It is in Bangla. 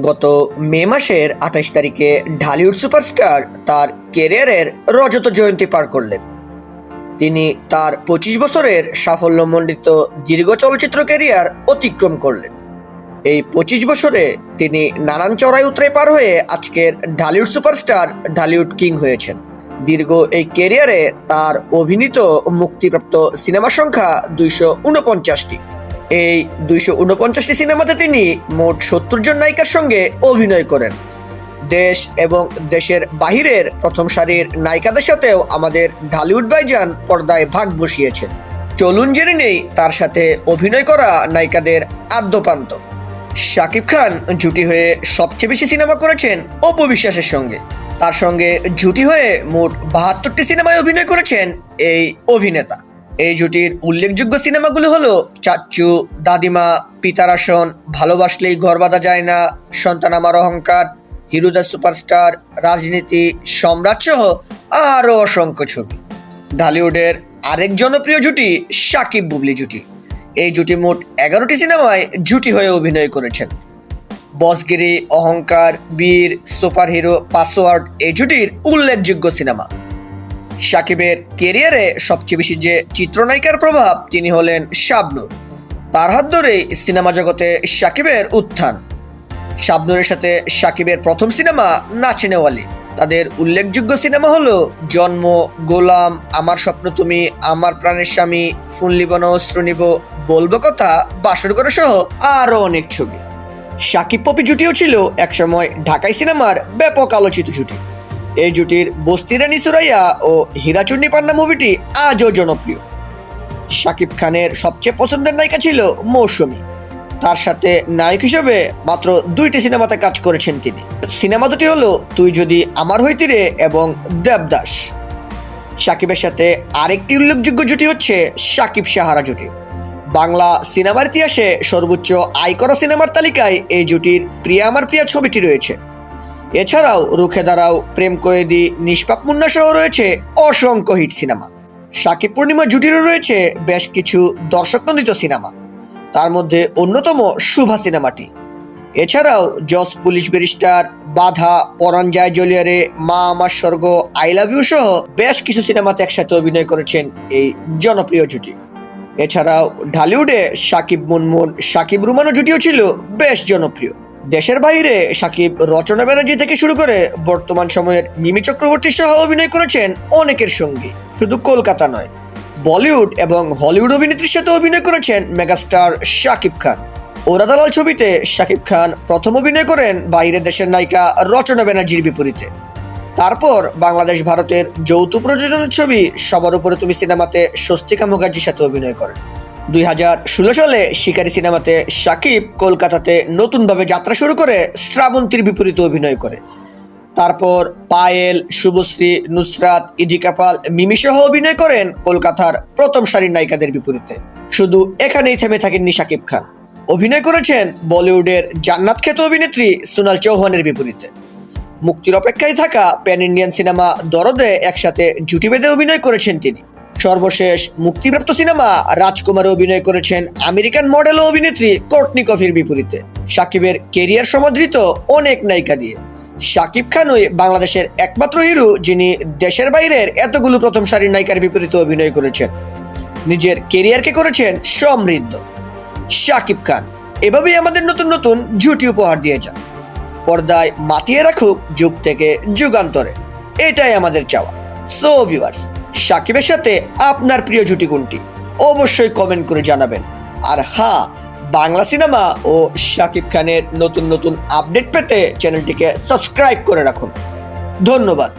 গত মে মাসের আঠাশ তারিখে ঢালিউড সুপারস্টার তার কেরিয়ারের রজত জয়ন্তী পার করলেন। তিনি তার পঁচিশ বছরের সাফল্যমণ্ডিত দীর্ঘ চলচ্চিত্র কেরিয়ার অতিক্রম করলেন। এই পঁচিশ বছরে তিনি নানান চড়াই উতরে পার হয়ে আজকের ঢালিউড সুপারস্টার ঢালিউড কিং হয়েছেন। দীর্ঘ এই কেরিয়ারে তার অভিনীত মুক্তিপ্রাপ্ত সিনেমা সংখ্যা দুইশো উনপঞ্চাশটি। এই দুইশো উনপঞ্চাশটি সিনেমাতে তিনি মোট সত্তর জন নায়িকার সঙ্গে অভিনয় করেন। দেশ এবং দেশের বাহিরের প্রথম সারির নায়িকাদের সাথেও আমাদের ঢালিউড বাইজান পর্দায় ভাগ বসিয়েছেন। চলুন জেনে নেই তার সাথে অভিনয় করা নায়িকাদের আদ্যপান্ত। শাকিব খান জুটি হয়ে সবচেয়ে বেশি সিনেমা করেছেন অপু বিশ্বাসের সঙ্গে। তার সঙ্গে জুটি হয়ে মোট বাহাত্তরটি সিনেমায় অভিনয় করেছেন এই অভিনেতা। এই জুটির উল্লেখযোগ্য সিনেমাগুলো হলো চাচ্চু, দাদিমা পিতারাসন ভালোবাসলেই ঘর বাঁধা যায় না, সন্তান আমার অহংকার হিরুদা সুপারস্টার, রাজনীতি সম্রাট সহ আরও অসংখ্য ছবি। ঢালিউডের আরেক জনপ্রিয় জুটি সাকিব বুবলি জুটি। এই জুটি মোট এগারোটি সিনেমায় জুটি হয়ে অভিনয় করেছেন। বসগিরি, অহংকার, বীর, সুপারহিরো, পাসওয়ার্ড এই জুটির উল্লেখযোগ্য সিনেমা। সাকিবের কেরিয়ারে সবচেয়ে বেশি যে চিত্রনায়িকার প্রভাব, তিনি হলেন শাবনুর। তার হাত ধরেই সিনেমা জগতে সাকিবের উত্থান। শাবনূরের সাথে সাকিবের প্রথম সিনেমা নাচিনেওয়ালি। তাদের উল্লেখযোগ্য সিনেমা হলো জন্ম, গোলাম, আমার স্বপ্ন তুমি, আমার প্রাণের স্বামী ফুনলিবন অস্ত্র নিব, বলব কথা, বাসর করে সহ আরও অনেক ছবি। সাকিব পপি জুটিও ছিল একসময় ঢাকাই সিনেমার ব্যাপক আলোচিত জুটি। এই জুটির বস্তিরানি সুরাইয়া ও হীরাচুন্নি পান্না মুভিটি আজও জনপ্রিয়। শাকিব খানের সবচেয়ে পছন্দের নায়িকা ছিল মৌসুমী। তার সাথে নায়ক হিসেবে মাত্র দুইটি সিনেমাতে কাজ করেছেন তিনি। সিনেমা দুটি হলো তুই যদি আমার হইতিরে এবং দেবদাস। সাকিবের সাথে আরেকটি উল্লেখযোগ্য জুটি হচ্ছে সাকিব সাহারা জুটি। বাংলা সিনেমার ইতিহাসে সর্বোচ্চ আয় করা সিনেমার তালিকায় এই জুটির প্রিয়া আমার প্রিয়া ছবিটি রয়েছে। এছাড়াও রুখে দাঁড়াও, প্রেম কয়েদি, নিষ্পাপ মুন্না সহ রয়েছে অসংখ্য হিট সিনেমা সাকিব পূর্ণিমা জুটিরও রয়েছে বেশ কিছু দর্শকনন্দিত সিনেমা তার মধ্যে অন্যতম শুভা সিনেমাটি এছাড়াও জস পুলিশ ব্যারিস্টার, বাধা, পরাণ যায় জলিয়ারে মা আমার স্বর্গ আই লাভ ইউ সহ বেশ কিছু সিনেমাতে একসাথে অভিনয় করেছেন এই জনপ্রিয় জুটি। এছাড়াও ঢালিউডে সাকিব মুনমুন, সাকিব রুমানো জুটিও ছিল বেশ জনপ্রিয়। দেশের বাইরে সাকিব রচনা ব্যানার্জি থেকে শুরু করে বর্তমান সময়ের মিমি চক্রবর্তী সহ অভিনয় করেছেন অনেকের সঙ্গে। শুধু কলকাতা নয়, বলিউড এবং হলিউড অভিনেত্রীর সাথে অভিনয় করেছেন মেগাস্টার শাকিব খান। ওরাদালাল ছবিতে শাকিব খান প্রথম অভিনয় করেন বাইরের দেশের নায়িকা রচনা ব্যানার্জির বিপরীতে। তারপর বাংলাদেশ ভারতের যৌথ প্রযোজনের ছবি সবার উপরে তুমি সিনেমাতে স্বস্তিকা মুখার্জির সাথে অভিনয় করেন। দুই হাজার ষোলো সালে শিকারি সিনেমাতে সাকিব কলকাতাতে নতুনভাবে যাত্রা শুরু করে শ্রাবন্তীর বিপরীতে অভিনয় করে। তারপর পায়েল, শুভশ্রী, নুসরাত ইদিকাপাল মিমি সহ অভিনয় করেন কলকাতার প্রথম সারির নায়িকাদের বিপরীতে। শুধু এখানেই থেমে থাকেননি শাকিব খান। অভিনয় করেছেন বলিউডের জান্নাত খ্যাত অভিনেত্রী সোনাল চৌহানের বিপরীতে। মুক্তির অপেক্ষায় থাকা প্যান ইন্ডিয়ান সিনেমা দরদে একসাথে জুটি বেঁধে অভিনয় করেছেন তিনি। সর্বশেষ মুক্তিপ্রাপ্ত সিনেমা রাজকুমারে অভিনয় করেছেন আমেরিকান মডেল ও অভিনেত্রী কোর্টনি কফির বিপরীতে। সাকিবের কেরিয়ার সমাদৃত অনেক নায়িকা দিয়ে। শাকিব খানই বাংলাদেশের একমাত্র হিরো যিনি দেশের বাইরের এতগুলো প্রথম সারির নায়িকার বিপরীতে অভিনয় করেছেন। নিজের কেরিয়ারকে করেছেন সমৃদ্ধ। শাকিব খান, এভাবেই আমাদের নতুন নতুন জুটি উপহার দিয়ে যান। পর্দায় মাতিয়ে রাখুক যুগ থেকে যুগান্তরে। এটাই আমাদের চাওয়া। সো ভিউয়ার্স সাকিবের সাথে আপনার প্রিয় জুটি কোনটি? অবশ্যই কমেন্ট করে জানাবেন। আর হ্যাঁ বাংলা সিনেমা ও সাকিব খানের নতুন নতুন আপডেট পেতে চ্যানেলটিকে সাবস্ক্রাইব করে রাখুন। ধন্যবাদ।